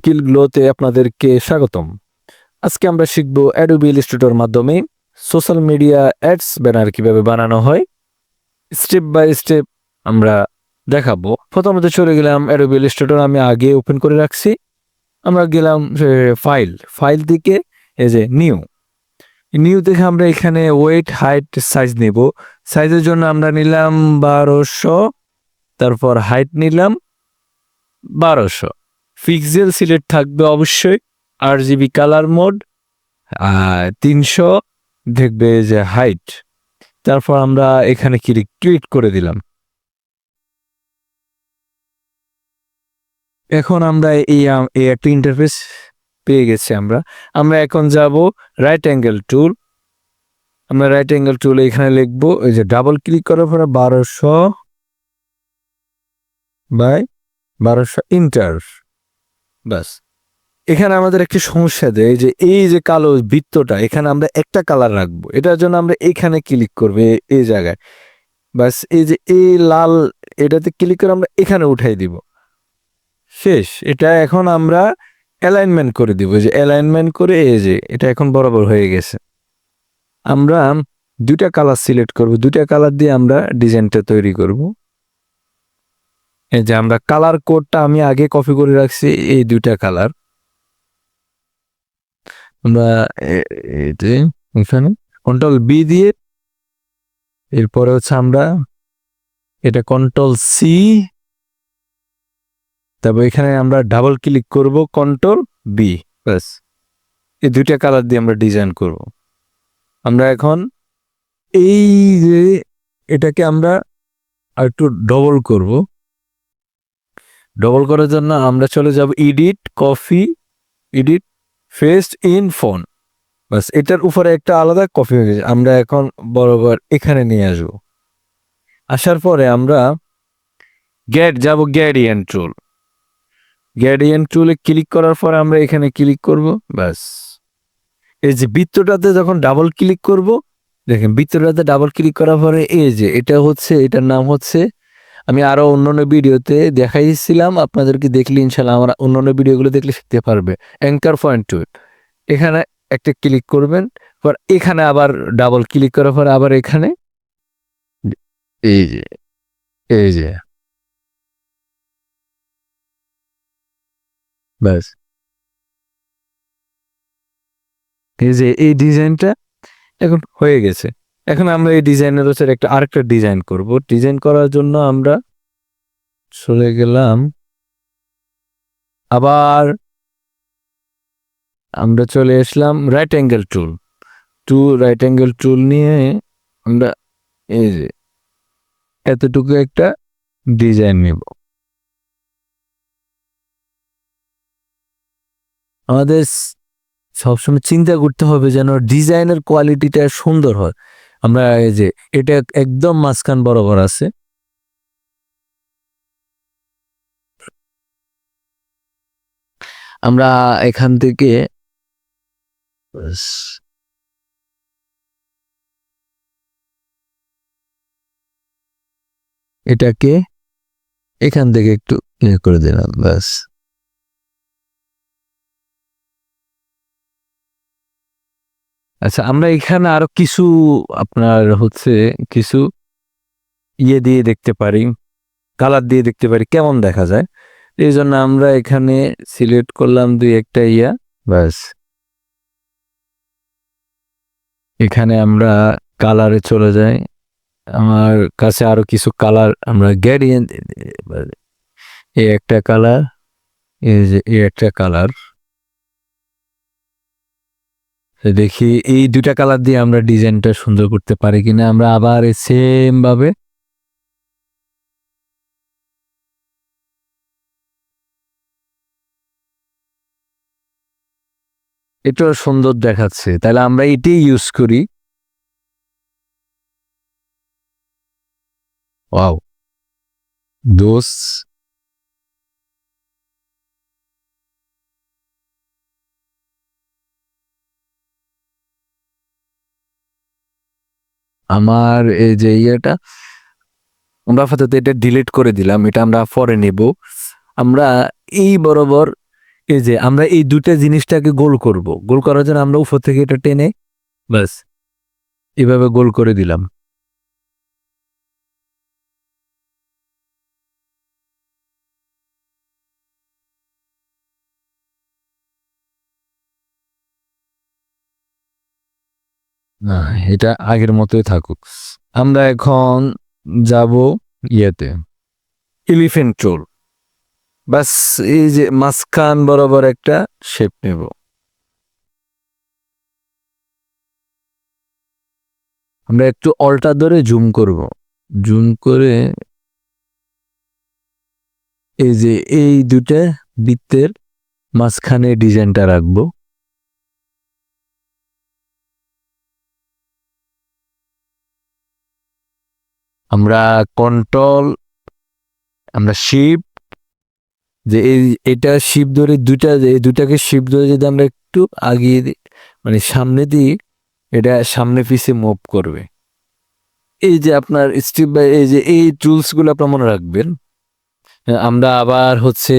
Skill গ্লোতে আপনাদেরকে স্বাগতম। আজকে আমরা শিখব অ্যাডোবি ইলাস্ট্রেটর মাধ্যমে সোশ্যাল মিডিয়া অ্যাডস ব্যানার কীভাবে বানানো হয়। স্টেপ বাই স্টেপ আমরা দেখাবো। প্রথমত চলে গেলাম অ্যাডোবি ইলাস্ট্রেটর আমি আগে ওপেন করে রাখছি। আমরা গেলাম ফাইল ফাইল থেকে এই যে নিউ নিউ থেকে আমরা এখানে ওয়েট হাইট সাইজ নেব। সাইজের জন্য আমরা নিলাম বারোশো, তারপর হাইট নিলাম বারোশো। পিক্সেল সিলেট থাকবে অবশ্যই আর জিবি কালার মোড তিনশো, দেখবে যে হাইট তারপর আমরা এখানে ক্লিক ক্লিক করে দিলাম। এখন আমরা এই এই একটা ইন্টারফেস পেয়ে গেছি আমরা। আমরা এখন যাব রাইট অ্যাঙ্গেল টুল আমরা রাইট অ্যাঙ্গেল টুল এখানে লিখব, এই যে ডাবল ক্লিক করার পরে বারোশো বাই বারোশো ইন্টার বাস এখানে আমাদের একটি সমস্যা দেয় যে এই যে কালো বৃত্তটা, এখানে আমরা একটা কালার রাখব। এটার জন্য আমরা এখানে ক্লিক করব এই জায়গায়। বাস এই যে এই লাল এটাতে ক্লিক করে আমরা এখানে উঠাই দিব। শেষ। এটা এখন আমরা অ্যালাইনমেন্ট করে দিব যে অ্যালাইনমেন্ট করে এই যে এটা এখন বরাবর হয়ে গেছে। আমরা দুইটা কালার সিলেক্ট করব। দুইটা কালার দিয়ে আমরা ডিজাইনটা তৈরি করব। এই যে আমরা কালার কোডটা আমি আগে কপি করে রাখছি, এই দুইটা কালার আমরা এখানে কন্ট্রোল বি দিয়ে এরপরে হচ্ছে আমরা এটা কন্ট্রোল সি তারপর এখানে আমরা ডাবল ক্লিক করব কন্ট্রোল বি ব্যাস। এই দুইটা কালার দিয়ে আমরা ডিজাইন করব। আমরা এখন এই যে এটাকে আমরা আর একটু ডবল করব। ডবল করার জন্য আমরা চলে যাব edit copy edit paste in front বাস, এটার উপরে একটা আলাদা কপি হয়ে গেছে। আমরা এখন বরাবর এখানে নিয়ে আসব। আসার পরে আমরা গ্যাট যাব গ্যাডিয়ান টুল গ্যাডিয়ান টুলে ক্লিক করার পরে আমরা এখানে ক্লিক করব। ব্যাস এই যে বৃত্তটাতে যখন ডাবল ক্লিক করব, দেখেন বৃত্তটাতে ডাবল ক্লিক করার পরে এই যে এটা হচ্ছে, এটার নাম হচ্ছে আমি আরও অন্যান্য ভিডিওতে দেখাইছিলাম, আপনাদেরকে দেখলে ইনশাল্লাহ আমার অন্যান্য ভিডিওগুলো দেখলে শিখতে পারবে। অ্যাঙ্কার পয়েন্ট টু এখানে একটা ক্লিক করবেন, পর এখানে আবার ডাবল ক্লিক করার পর আবার এখানে এই যে এই যে। ব্যাস। এই যে, এই ডিজাইনটা এখন হয়ে গেছে। এখন আমরা এই ডিজাইনের হচ্ছে একটা আরেকটা ডিজাইন করব। ডিজাইন করার জন্য আমরা চলে গেলাম। আবার আমরা চলে আসলাম right angle tool to right angle tool নিয়ে আমরা এই যে এতটুকু একটা ডিজাইন নেব। আমাদের সবসময় চিন্তা করতে হবে যেন ডিজাইনের কোয়ালিটিটা সুন্দর হয়। আমরা এই যে, এটা একদম মাঝখান বরাবর আছে আমরা এখান থেকে। এটাকে এখান থেকে একটু ইয়ে করে দিলাম, ব্যাস আচ্ছা আমরা এখানে আরও কিছু আপনার হচ্ছে কিছু ইয়ে দিয়ে দেখতে পারি, কালার দিয়ে দেখতে পারি, কেমন দেখা যায়? এই জন্য আমরা এখানে সিলেক্ট করলাম দুই একটা ইয়া, ব্যাস। এখানে আমরা কালারে চলে যাই। আমার কাছে আরও কিছু কালার আমরা গ্যারিয়েন্ট এই একটা কালার, এই যে এই একটা কালার। দেখি এই দুটা কালার দিয়ে আমরা ডিজাইনটা সুন্দর করতে পারি কিনা। আমরা আবার সেম ভাবে এটাও সুন্দর দেখাচ্ছে। তাহলে আমরা এটাই ইউজ করি। ওয়াও দোস আমার এই যে ইয়েটা, আমরা আপাতত এটা ডিলিট করে দিলাম, এটা আমরা পরে নেব। আমরা এই বরাবর, এই যে আমরা এই দুটা জিনিসটাকে গোল করব। গোল করার জন্য আমরা উপর থেকে এটা টেনে, ব্যাস, এভাবে গোল করে দিলাম। না, এটা আগের মতোই থাকুক। আমরা এখন যাব ইয়েতে। এলিফেন্ট ট্রোল বাস, এই যে মাঝখান বরাবর একটা শেপ নেব। আমরা একটু অল্টা ধরে জুম করব। জুম করে এই যে এই দুটা বৃত্তের মাঝখানে ডিজাইনটা রাখব। আমরা কন্ট্রোল আমরা শিপ যে এই, এটা শিপ ধরে দুইটা, এই দুটাকে শিপ ধরে যদি আমরা একটু আগিয়ে দিই মানে সামনে দিই, এটা সামনে পিছে মুভ করবে। এই যে আপনার স্টেপ বাই এই যে এই টুলসগুলো আপনার মনে রাখবেন, আমরা আবার হচ্ছে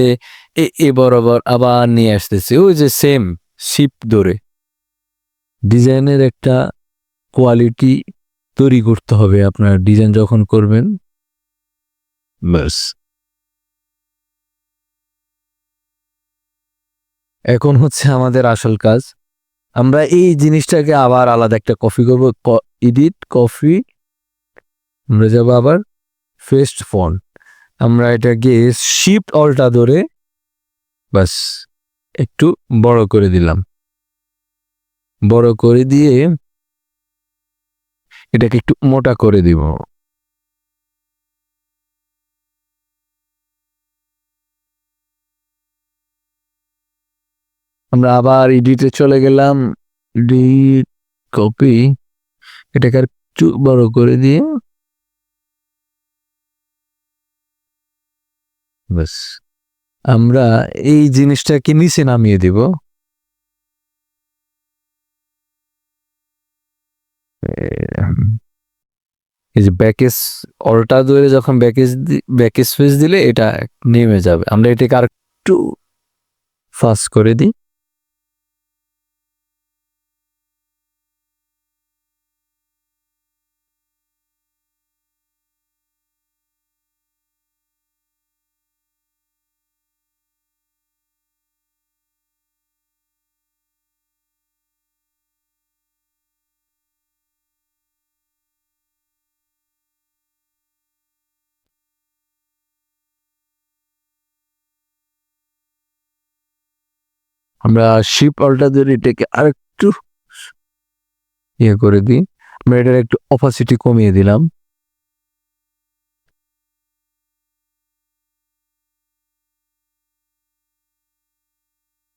এ এ বরাবর আবার নিয়ে আসতেছি, ওই যে সেম শিপ ধরে। ডিজাইনের একটা কোয়ালিটি তৈরি করতে হবে আপনার ডিজাইন যখন করবেন। ব্যাস। এখন হচ্ছে আমাদের আসল কাজ। আমরা এই জিনিসটাকে আবার আলাদা একটা কপি করব এডিট, কপি। আমরা যাব আবার ফেস্ট ফোন আমরা এটাকে শিফট অল্টা ধরে বাস একটু বড় করে দিলাম। বড় করে দিয়ে এটাকে একটু মোটা করে দিব। আমরা আবার এডিটে চলে গেলাম। এডিট কপি এটাকে আর একটু বড় করে দিয়ে আমরা এই জিনিসটাকে নিচে নামিয়ে দিব। এই যে ব্যাকেজ অল্টা ধরে যখন ব্যাকেজ ব্যাকেজ স্পেস দিলে এটা নেমে যাবে। আমরা এটাকে আর একটু ফাস্ট করে দিই। আমরা শিপ অল্টা ধরে এটাকে আর একটু ইয়ে করে দিই। আমরা এটার একটু অপাসিটি কমিয়ে দিলাম।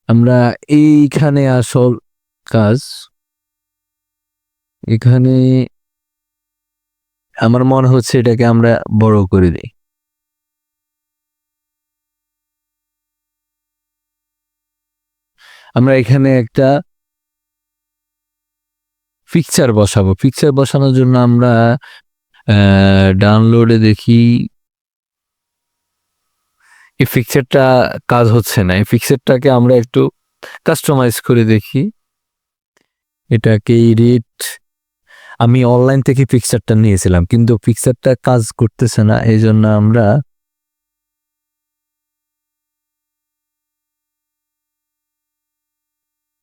আমরা এইখানে আসল কাজ। এখানে আমার মনে হচ্ছে এটাকে আমরা বড় করে দিই। আমরা এখানে একটা পিকচার বসাবো। পিকচার বসানোর জন্য আমরা ডাউনলোডে দেখি, এই পিকচারটা কাজ হচ্ছে না। এই পিকচারটাকে আমরা একটু কাস্টমাইজ করে দেখি। এটাকে রেট আমি অনলাইন থেকে পিকচারটা নিয়েছিলাম, কিন্তু পিকচারটা কাজ করতেছে না, এই জন্য আমরা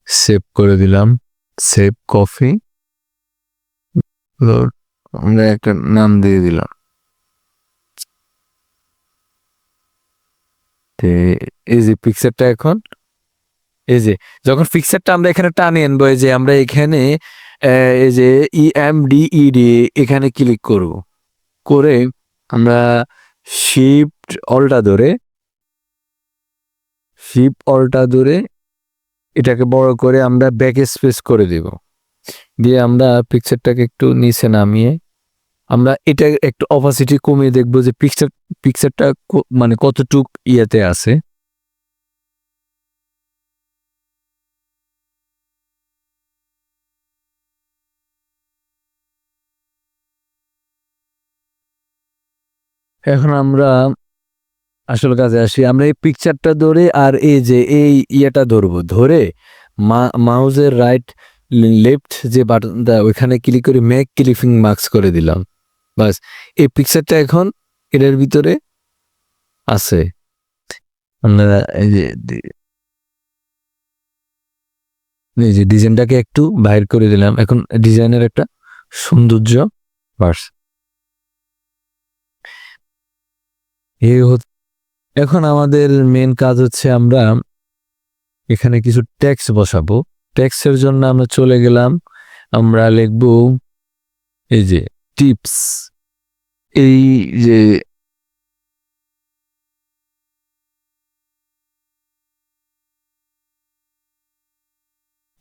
সেভ করে দিলাম সেভ কফি আমরা একটা নাম দিয়ে দিলাম। এই যে পিকচারটা এখন, এই যে, যখন পিকচারটা আমরা এখানে টানে আনব, এই যে আমরা এখানে এই যে E M D E D এখানে ক্লিক করব। করে আমরা শিফট অল্টা ধরে শিফট অল্টা ধরে এটাকে বড় করে আমরা ব্যাক স্পেস করে দেব। দিয়ে আমরা পিকচারটাকে একটু নিচে নামিয়ে আমরা এটা একটু অপাসিটি কমিয়ে দেখব যে পিকচার পিকচারটা মানে কতটুক ইয়েতে আছে। এখন আমরা আসল কাজে আসি। আমরা এই পিকচারটা ধরে আর এই যে এই ইয়েটা ধরবো। ধরে মাউজের রাইট লেফট যে বাটনটা ওইখানে ক্লিক করে মেক ক্লিপিং মার্কস করে দিলাম। বাস, এই পিকচারটা এখন এটার ভিতরে আছে। এই যে এই যে ডিজাইনটাকে একটু বাইর করে দিলাম। এখন ডিজাইনের একটা সৌন্দর্য বাস এই হচ্ছে এখন আমাদের মেন কাজ হচ্ছে আমরা এখানে কিছু ট্যাক্স বসাবো। ট্যাক্সের জন্য আমরা চলে গেলাম। আমরা লিখব এই যে টিপস এই যে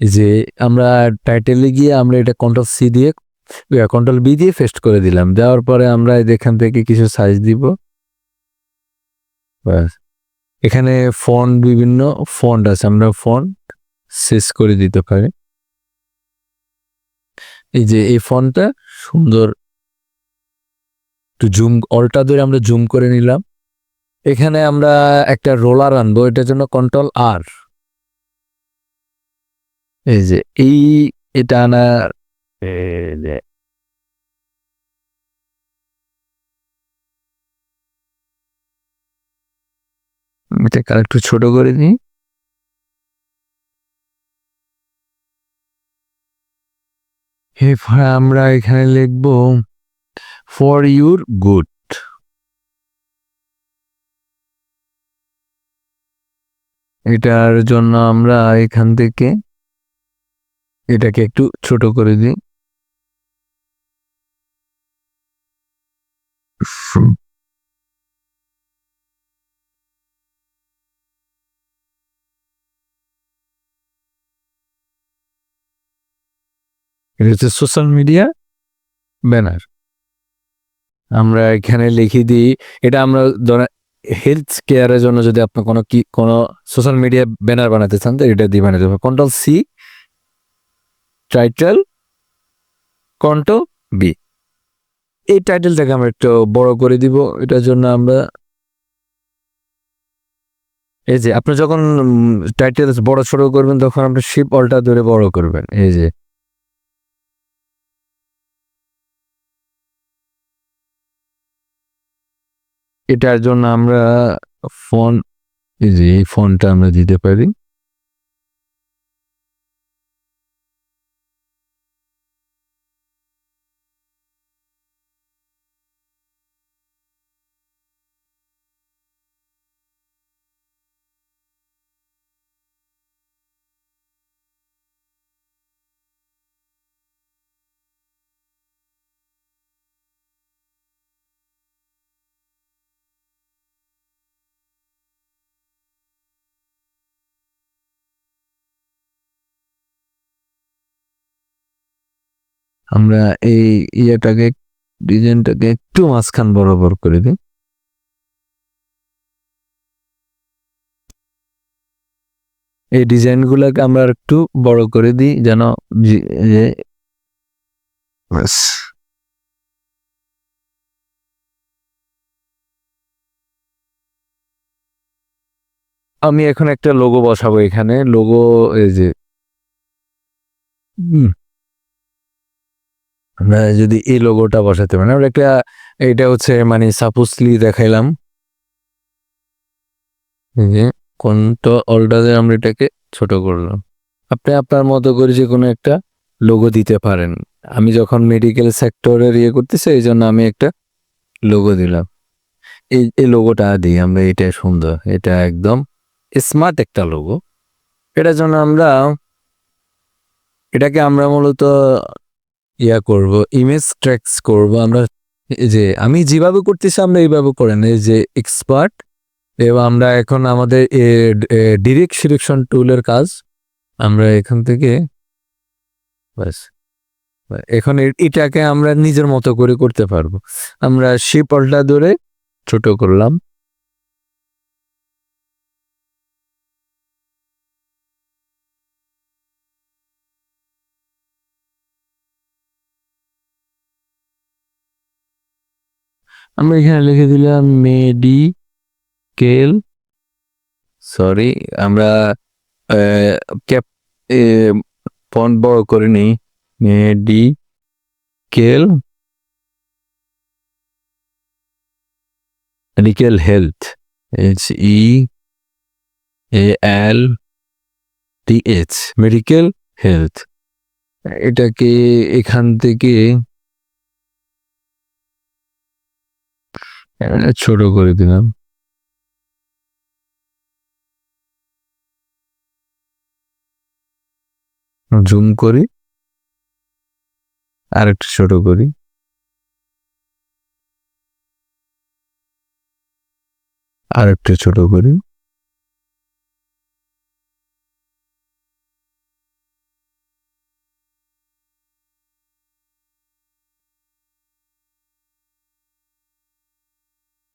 যে আমরা টাইটেলে গিয়ে আমরা এটা কন্ট্রোল সি দিয়ে কন্ট্রোল বি দিয়ে ফেস্ট করে দিলাম। দেওয়ার পরে আমরা এখান থেকে কিছু সাইজ দিব। এখানে ফন্ট বিভিন্ন ফন্ট আছে, আমরা ফন্ট শেষ করে দিতে পারি। এই যে এই ফন্টটা সুন্দর একটু জুম অলটা ধরে আমরা জুম করে নিলাম। এখানে আমরা একটা রোলার আনব, এটার জন্য কন্ট্রোল আর। এই যে এই, এটা আনা এই যে এটাকে আরেকটু ছোট করে দিই। এরপরে আমরা এখানে লিখব ফর ইউর গুড এটার জন্য আমরা এখান থেকে এটাকে একটু ছোট করে দিই। এটা হচ্ছে সোশ্যাল মিডিয়া ব্যানার। আমরা এখানে লিখে দিই, এটা আমরা হেলথ কেয়ারের জন্য যদি আপনি কোনো কি, কোনো সোশ্যাল মিডিয়া ব্যানার বানাতে চান, তো এটা দিয়ে বানাতে হবে। Control C title control B এই টাইটেলটাকে আমরা একটু বড় করে দিব, এটার জন্য আমরা এই যে, আপনি যখন টাইটেল বড় ছোট করবেন, তখন আপনি শিপ অলটা ধরে বড় করবেন, এই যে। এটার জন্য আমরা ফোন এই যে এই ফোনটা আমরা দিতে পারি। আমরা এই ইয়েটাকে, ডিজাইনটাকে একটু মাঝখান বরাবর করে দিই এই ডিজাইনগুলোকে আমরা একটু বড় করে দিই যেন। আমি এখন একটা লোগো বসাবো এখানে লোগো এই যে আমরা যদি এই লোগোটা বসাতে পারি আমরা একটা, এটা হচ্ছে মানে সাপোজলি দেখাইলাম। যে, কোনটা অলটাতে আমরা এটাকে ছোট করলাম। আপনি আপনার মতো করে যে কোনো একটা লোগো দিতে পারেন। আমি যখন মেডিকেল সেক্টরের ইয়ে করতেছি, এই জন্য আমি একটা লোগো দিলাম। এই এই লোগোটা দিই, আমরা এটা সুন্দর, এটা একদম স্মার্ট একটা লোগো এটার জন্য আমরা, এটাকে আমরা মূলত ইয়া করব ইমেজ ট্র্যাক্স করব, আমরা যে আমি যেভাবে করতেছি আমরা এইভাবে করেন, এই যে এক্সপার্ট এবং আমরা এখন আমাদের ডিরেক্ট সিলেকশন টুলের কাজ, আমরা এখান থেকে বাস এখন এটাকে আমরা নিজের মতো করে করতে পারব। আমরা শিপলটা ধরে ছোট করলাম। আমরা এখানে লিখে দিলাম মেডি মেডিকেল সরি আমরা ক্যাপ ফন্ট বড় করে নিই medical medical health H E L T H medical health এটাকে এখান থেকে ছোট করে দিলাম। জুম করি। আর একটু ছোট করি। আর একটু ছোট করি।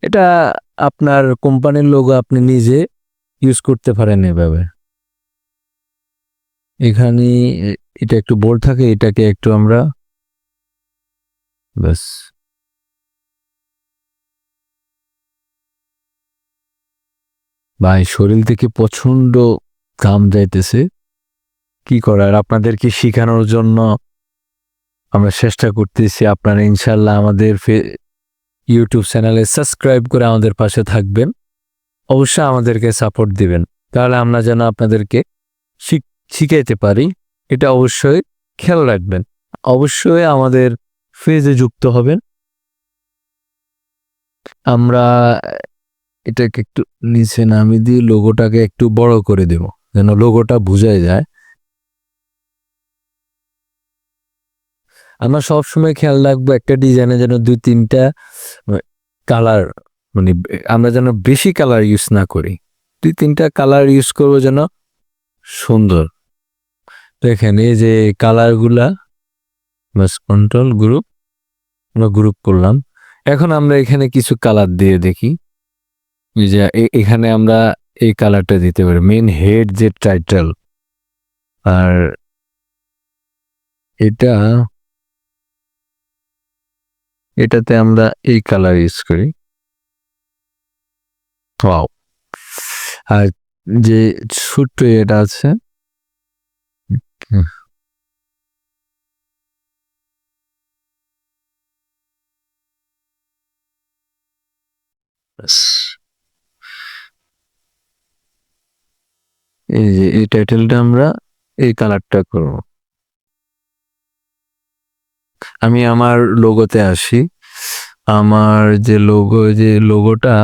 এটা আপনার কোম্পানির লোগো আপনি নিজে ইউজ করতে পারেন এভাবে। এখানে এটা একটু বোল্ড থাকে, এটাকে একটু আমরা ব্যাস। ভাই, শরীর থেকে প্রচণ্ড ঘাম যাইতেছে। কি করার, আপনাদেরকে শেখানোর জন্য আমরা চেষ্টা করতেছি। আপনারা ইনশাল্লাহ আমাদের ইউটিউব চ্যানেলে সাবস্ক্রাইব করে আমাদের পাশে থাকবেন। অবশ্যই আমাদেরকে সাপোর্ট দিবেন। তাহলে আমরা যেন আপনাদেরকে শিখ- শিখাইতে পারি, এটা অবশ্যই খেয়াল রাখবেন। অবশ্যই আমাদের ফেজে যুক্ত হবেন। আমরা এটাকে একটু নিচে নামিয়ে দিয়ে লোগোটাকে একটু বড় করে দেব, যেন লোগোটা বোঝাই যায়। আমরা সবসময় খেয়াল রাখব একটা ডিজাইনে যেন দুই, তিনটা কালার মানে আমরা যেন বেশি কালার ইউজ না করি। দুই, তিনটা কালার ইউজ করব যেন সুন্দর। দেখেন, এই যে কালারগুলা বাস কন্ট্রোল গ্রুপ আমরা গ্রুপ করলাম। এখন আমরা এখানে কিছু কালার দিয়ে দেখি। যে এখানে আমরা এই কালারটা দিতে পারি। মেন হেড যে টাইটেল আর এটা এটাতে আমরা এই কালার ইউজ করি। ওয়াও আর যে ছোট্ট এটা আছে। এই যে এই টাইটেলটা আমরা এই কালারটা করব। আমি আমার লোগোতে আসি। আমার যে লোগো যে লোগোটা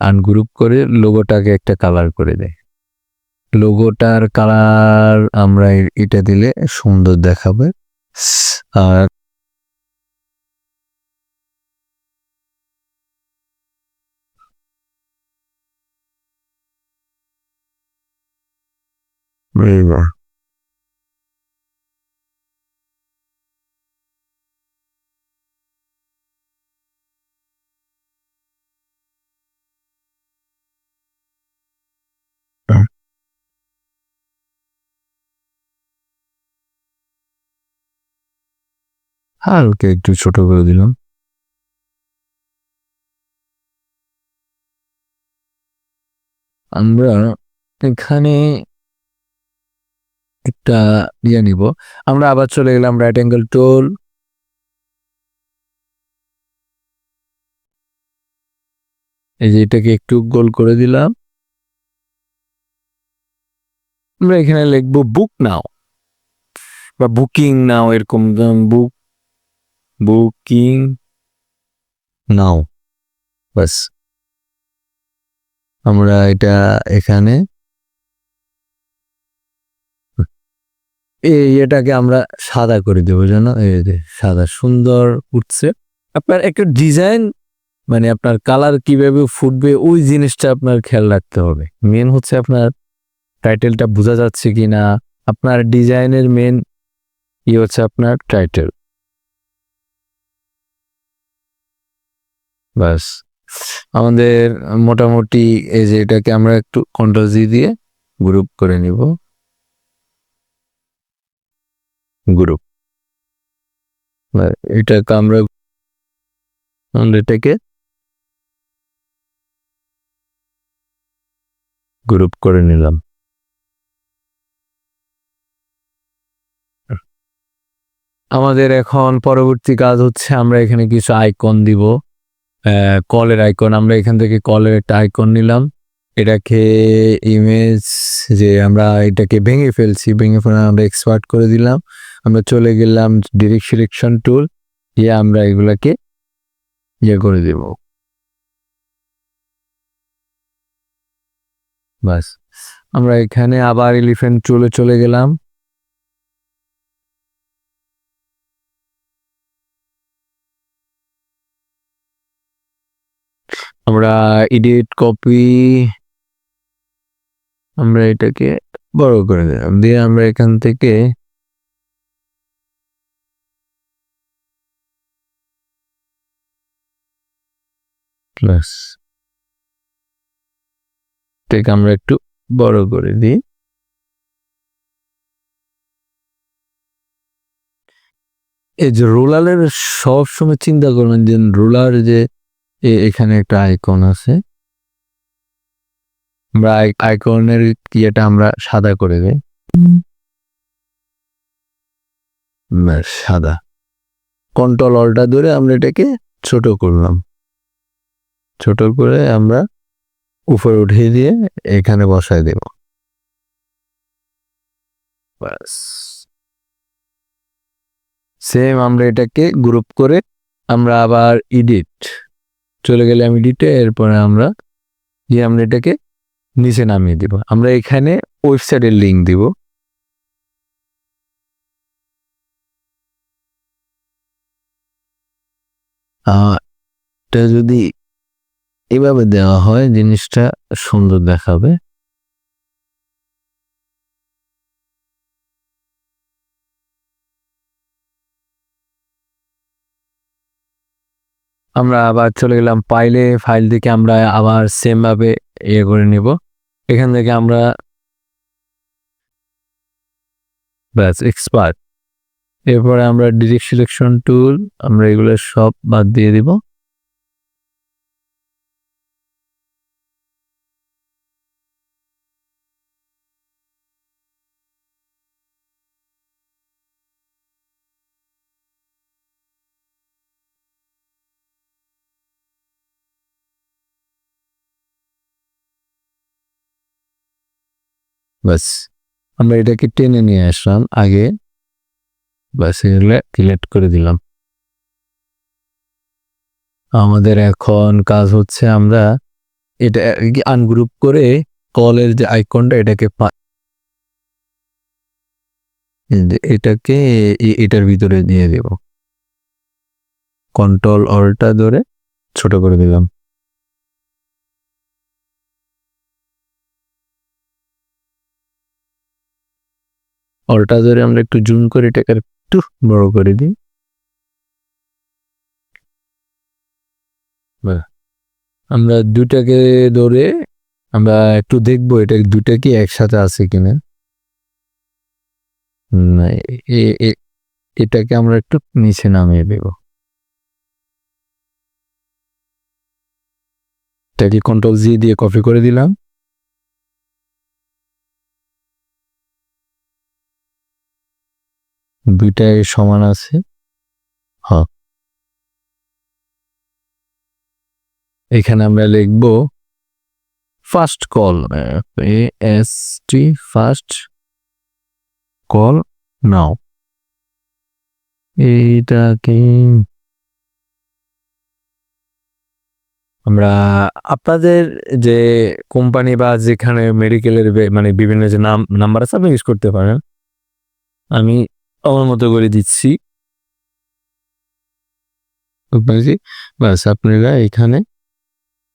আনগ্রুপ করে লোগোটাকে একটা কালার করে দেয়। লোগোটার কালার আমরা এটা দিলে সুন্দর দেখাবে। আর এইবার হালকা একটু ছোট করে দিলাম। আমরা এখানে একটা ইয়ে নিব। আমরা আবার চলে গেলাম রাইট অ্যাঙ্গেল টোল এই যে এটাকে একটু গোল করে দিলাম। আমরা এখানে লিখব বুক নাও বা বুকিং নাও এরকম বুক বুকিং নাও বাস আমরা এটা এখানে এই এটাকে আমরা সাদা করে দেবো যেন এই যে সাদা সুন্দর উঠছে। আপনার একটা ডিজাইন মানে আপনার কালার কীভাবে ফুটবে, ওই জিনিসটা আপনার খেয়াল রাখতে হবে। মেন হচ্ছে আপনার টাইটেলটা বোঝা যাচ্ছে কি না আপনার ডিজাইনের মেন ই হচ্ছে আপনার টাইটেল বাস আমাদের মোটামুটি এই যে এটাকে আমরা একটু কন্ট্রোল জি দিয়ে গ্রুপ করে নিব। গ্রুপ এটাকে আমরা এটাকে গ্রুপ করে নিলাম। আমাদের এখন পরবর্তী কাজ হচ্ছে আমরা এখানে কিছু আইকন দিব। কলের আইকন আমরা এখান থেকে কলের একটা আইকন নিলাম। এটাকে ইমেজ যে আমরা এটাকে ভেঙে ফেলছি, ভেঙে ফেলে আমরা এক্সপার্ট করে দিলাম। আমরা চলে গেলাম ডিরেক্ট সিলেকশন টুল দিয়ে আমরা এগুলাকে ইয়ে করে দেব। বাস, আমরা এখানে আবার এলিফেন্ট টুলে চলে গেলাম। আমরা এডিট কপি আমরা এটাকে বড় করে দিলাম। দিয়ে আমরা এখান থেকে প্লাস থেকে আমরা একটু বড় করে দিই। এই যে রোলারের সবসময় চিন্তা করবেন যে রোলার যে এখানে একটা আইকন আছে। আমরা আইকনের ইয়েটা আমরা সাদা করে দিই। সাদা। কন্ট্রোল অলটা ধরে আমরা এটাকে ছোট করলাম। ছোট করে আমরা উপরে উঠিয়ে দিয়ে এখানে বসায় দেব। সেম আমরা এটাকে গ্রুপ করে আমরা আবার এডিট চলে গেলে আমি ডিটে এরপরে আমরা যে আমরা এটাকে নিচে নামিয়ে দিব। আমরা এখানে ওয়েবসাইটের লিঙ্ক দিব। এটা যদি এভাবে দেওয়া হয়, জিনিসটা সুন্দর দেখাবে। আমরা আবার চলে গেলাম ফাইলে ফাইল থেকে আমরা আবার সেম ভাবে ইয়ে করে নিব। এখান থেকে আমরা ব্যাস এক্সপার্ট এরপরে আমরা ডিরেক্ট সিলেকশন টুল আমরা এগুলো সব বাদ দিয়ে দিব। ব্যাস আমরা এটাকে টেনে নিয়ে আসলাম, আগে ব্যাস এগুলো সিলেক্ট করে দিলাম। আমাদের এখন কাজ হচ্ছে আমরা এটা আনগ্রুপ করে কলের যে আইকনটা এটাকে এটাকে এটার ভিতরে দিয়ে দেব। কন্ট্রোল অলটা ধরে ছোট করে দিলাম। অলটা ধরে আমরা একটু জুম করে এটাকে একটু বড় করে দিই। আমরা দুটাকে ধরে আমরা একটু দেখব এটা দুটা কি একসাথে আছে কিনা। এটাকে আমরা একটু নিচে নামিয়ে দেব। এটাকে কন্ট্রোল জি দিয়ে কপি করে দিলাম। দুইটাই সমান আছে। হ্যাঁ এখানে আমরা লিখব first call A S T first call now এইটাকে আমরা আপনাদের যে কোম্পানি বা যেখানে মেডিকেলের মানে বিভিন্ন যে নাম নাম্বার আছে, আপনি ইউজ করতে পারেন। আমি আমার মতো করে দিচ্ছি? ব্যাস আপনারা এখানে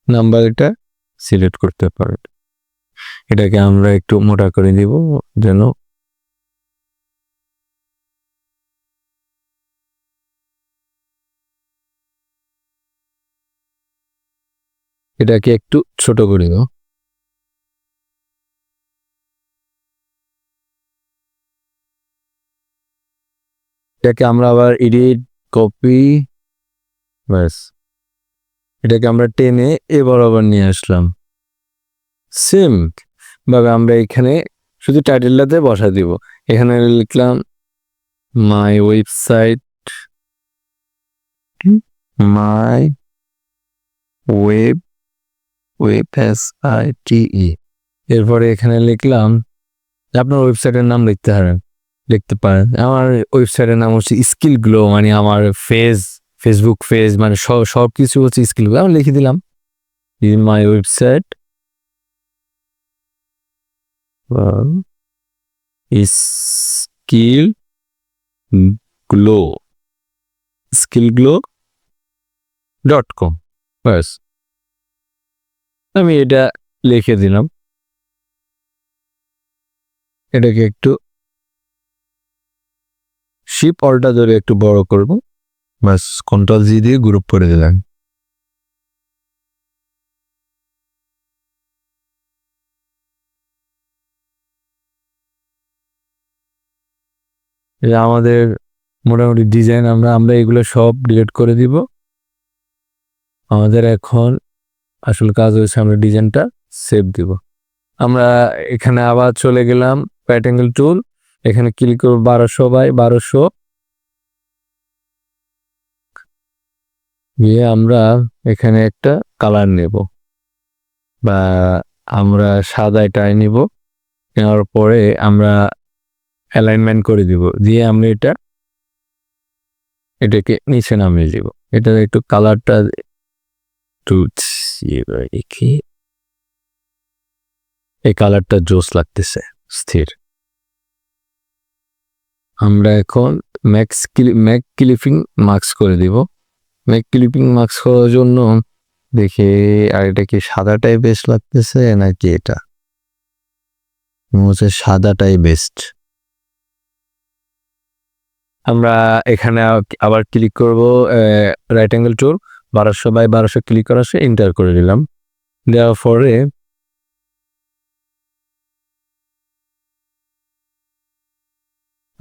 নাম্বারটা সিলেক্ট করতে পারেন এটাকে আমরা একটু মোটা করে দিব যেন এটাকে একটু ছোট করে দাও এটাকে আমরা আবার এডিট কপি ব্যাস। এটাকে আমরা টেনে এ বরাবর নিয়ে আসলাম। সেম ভাবে আমরা এখানে শুধু টাইটেলটাতে বসা দিব। এখানে লিখলাম my website my web web S I T E এরপরে এখানে লিখলাম, আপনার ওয়েবসাইটের নাম লিখতে পারেন লিখতে পারেন। আমার ওয়েবসাইটের নাম হচ্ছে স্কিল গ্লো মানে আমার ফেজ ফেসবুক পেজ মানে সব সব কিছু হচ্ছে স্কিল গ্লো আমি লিখে দিলাম in my website skill glow skill glow dot com ব্যাস। আমি এটা লিখে দিলাম। এটাকে একটু শিপ অলটা ধরে একটু বড় করব। ব্যাস কন্ট্রোল জি দিয়ে গ্রুপ করে দিলাম। আমাদের মোটামুটি ডিজাইন আমরা আমরা এগুলো সব ডিলিট করে দিব। আমাদের এখন আসল কাজ হয়েছে আমরা ডিজাইনটা সেভ দিব। আমরা এখানে আবার চলে গেলাম প্যাটেঙ্গেল টুল এখানে ক্লিক করব বারোশো বাই বারোশো। গিয়ে আমরা এখানে একটা কালার নেব। বা আমরা সাদা এটাই নিব। নেওয়ার পরে আমরা অ্যালাইনমেন্ট করে দিব। দিয়ে আমরা এটা, এটাকে নিচে নামিয়ে দিব। এটা একটু কালারটা একটু রেখে এই কালারটা জোস লাগতেছে, স্থির। আমরা এখন ম্যাক্স ম্যাক ক্লিপিং মার্কস করে দিব। ম্যাক ক্লিপিং মার্কস করার জন্য দেখি আর এটা কি সাদাটাই বেস্ট লাগতেছে নাকি এটা? হচ্ছে সাদাটাই বেস্ট আমরা এখানে আবার ক্লিক করব রাইট অ্যাঙ্গেল টুল বারোশো বাই বারোশো ক্লিক করার সে এন্টার করে দিলাম দেওয়ার পরে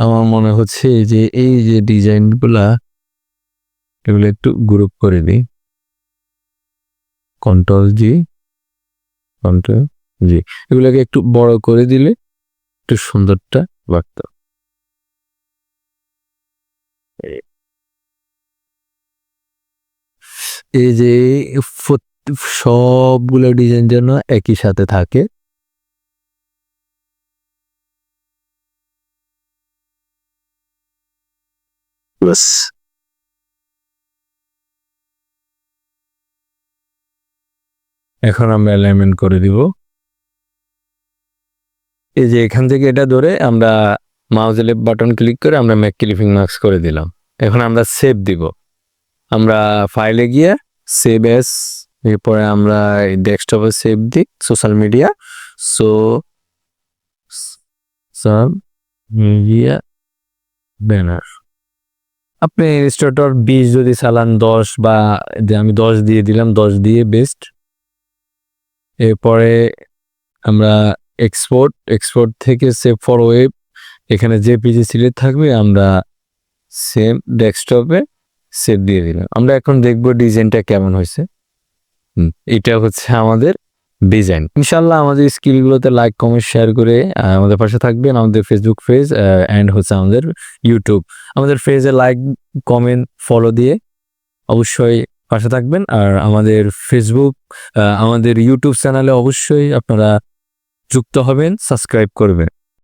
আমার মনে হচ্ছে যে এই যে ডিজাইনগুলা এগুলো একটু গ্রুপ করে দিই। কন্ট্রোল জি কন্ট্রোল জি এগুলোকে একটু বড় করে দিলে একটু সুন্দরটা বাড়ত এই যে সবগুলো ডিজাইন যেন একই সাথে থাকে। বাস এখন আমরা অ্যালাইনমেন্ট করে দিব। এই যে এখান থেকে এটা ধরে আমরা মাউস বাটন ক্লিক করে আমরা ম্যাক ক্লিপিং মার্কস করে দিলাম। এখন আমরা সেভ দিব। আমরা ফাইলে গিয়ে সেভ এস এরপরে আমরা ডেস্কটপে সেভ দিই social media so sub media banner আপনি ইনস্টলেটর বিশ যদি চালান দশ বা আমি দশ দিয়ে দিলাম, দশ দিয়ে বেস্ট এরপরে আমরা এক্সপোর্ট এক্সপোর্ট থেকে সেভ ফর ওয়েব এখানে যে পিজি সিলেক্ট থাকবে, আমরা সেম ডেস্কটপে সেভ দিয়ে দিলাম। আমরা এখন দেখব ডিজাইনটা কেমন হয়েছে। এটা হচ্ছে আমাদের ডিজাইন ইনশাল্লাহ আমাদের স্কিলগুলোতে লাইক কমেন্ট শেয়ার করে আমাদের পাশে থাকবেন আমাদের ফেসবুক পেজ অ্যান্ড হচ্ছে আমাদের ইউটিউব আমাদের পেজে লাইক কমেন্ট ফলো দিয়ে অবশ্যই পাশে থাকবেন। আর আমাদের ফেসবুক আমাদের ইউটিউব চ্যানেলে অবশ্যই আপনারা যুক্ত হবেন সাবস্ক্রাইব করবেন।